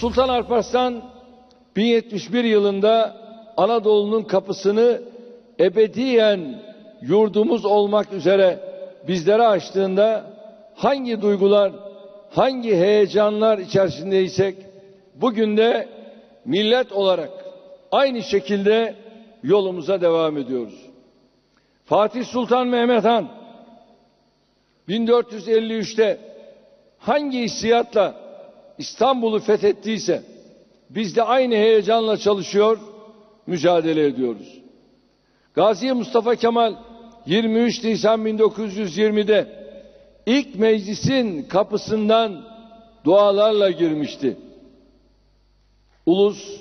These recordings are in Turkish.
Sultan Alparslan 1071 yılında Anadolu'nun kapısını ebediyen yurdumuz olmak üzere bizlere açtığında hangi duygular, hangi heyecanlar içerisindeysek bugün de millet olarak aynı şekilde yolumuza devam ediyoruz. Fatih Sultan Mehmet Han 1453'te hangi hissiyatla İstanbul'u fethettiyse biz de aynı heyecanla çalışıyor, mücadele ediyoruz. Gazi Mustafa Kemal 23 Nisan 1920'de ilk meclisin kapısından dualarla girmişti. Ulus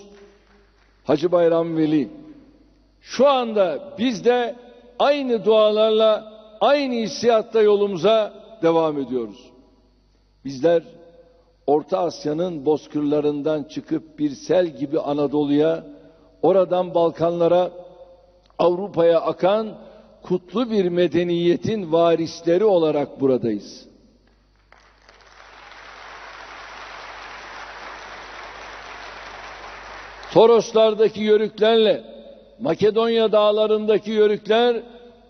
Hacı Bayram Veli şu anda biz de aynı dualarla aynı hissiyatta yolumuza devam ediyoruz. Bizler Orta Asya'nın bozkırlarından çıkıp bir sel gibi Anadolu'ya, oradan Balkanlara, Avrupa'ya akan kutlu bir medeniyetin varisleri olarak buradayız. Toroslardaki yörüklerle Makedonya dağlarındaki yörükler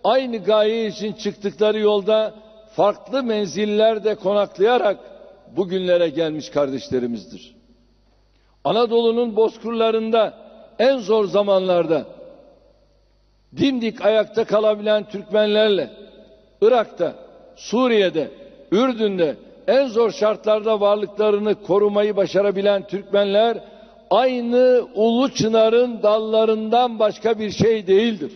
aynı gaye için çıktıkları yolda farklı menzillerde konaklayarak bugünlere gelmiş kardeşlerimizdir. Anadolu'nun bozkırlarında en zor zamanlarda dimdik ayakta kalabilen Türkmenlerle Irak'ta, Suriye'de, Ürdün'de en zor şartlarda varlıklarını korumayı başarabilen Türkmenler aynı ulu çınarın dallarından başka bir şey değildir.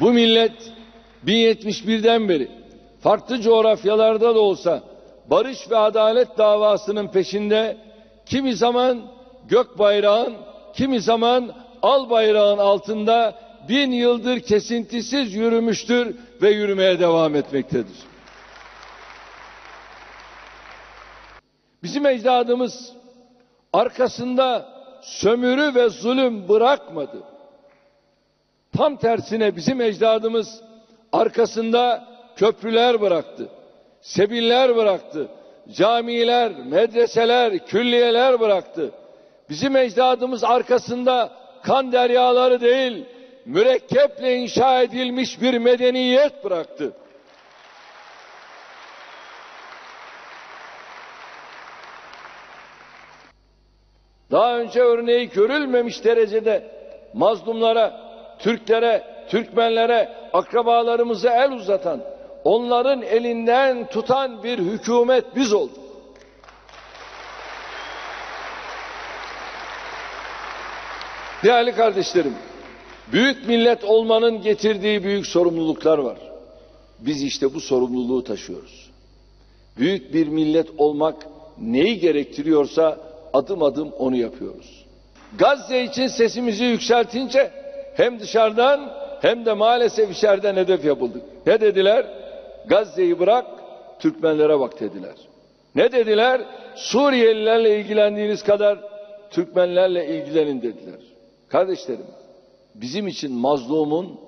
Bu millet 1071'den beri farklı coğrafyalarda da olsa barış ve adalet davasının peşinde kimi zaman gök bayrağın, kimi zaman al bayrağın altında bin yıldır kesintisiz yürümüştür ve yürümeye devam etmektedir. Bizim ecdadımız arkasında sömürü ve zulüm bırakmadı. Tam tersine bizim ecdadımız arkasında köprüler bıraktı. Sebiller bıraktı. Camiler, medreseler, külliyeler bıraktı. Bizim ecdadımız arkasında kan deryaları değil, mürekkeple inşa edilmiş bir medeniyet bıraktı. Daha önce örneği görülmemiş derecede mazlumlara, Türklere, Türkmenlere, akrabalarımıza el uzatan, onların elinden tutan bir hükümet biz olduk. Değerli kardeşlerim, büyük millet olmanın getirdiği büyük sorumluluklar var. Biz işte bu sorumluluğu taşıyoruz. Büyük bir millet olmak neyi gerektiriyorsa adım adım onu yapıyoruz. Gazze için sesimizi yükseltince hem dışarıdan hem de maalesef içeriden hedef yapıldık. Ne dediler? Gazze'yi bırak, Türkmenlere bak dediler. Ne dediler? Suriyelilerle ilgilendiğiniz kadar Türkmenlerle ilgilenin dediler. Kardeşlerim, bizim için mazlumun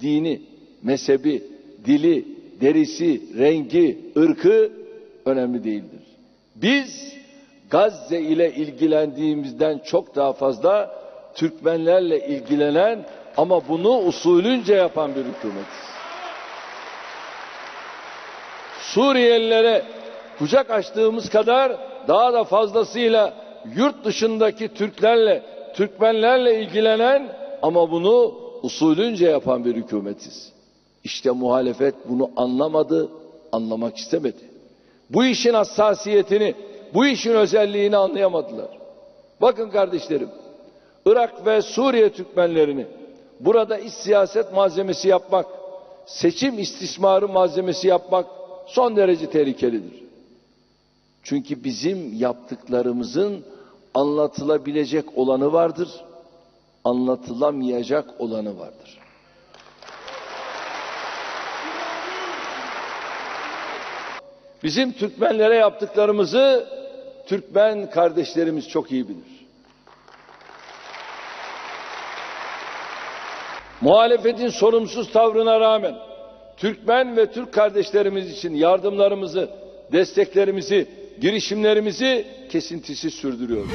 dini, mezhebi, dili, derisi, rengi, ırkı önemli değildir. Biz Gazze ile ilgilendiğimizden çok daha fazla Türkmenlerle ilgilenen ama bunu usulünce yapan bir hükümetiz. Suriyelilere kucak açtığımız kadar daha da fazlasıyla yurt dışındaki Türklerle, Türkmenlerle ilgilenen ama bunu usulünce yapan bir hükümetiz. İşte muhalefet bunu anlamadı, anlamak istemedi. Bu işin hassasiyetini, bu işin özelliğini anlayamadılar. Bakın kardeşlerim, Irak ve Suriye Türkmenlerini burada iç siyaset malzemesi yapmak, seçim istismarı malzemesi yapmak son derece tehlikelidir. Çünkü bizim yaptıklarımızın anlatılabilecek olanı vardır, anlatılamayacak olanı vardır. Bizim Türkmenlere yaptıklarımızı Türkmen kardeşlerimiz çok iyi bilir. Muhalefetin sorumsuz tavrına rağmen Türkmen ve Türk kardeşlerimiz için yardımlarımızı desteklerimizi, girişimlerimizi kesintisiz sürdürüyoruz.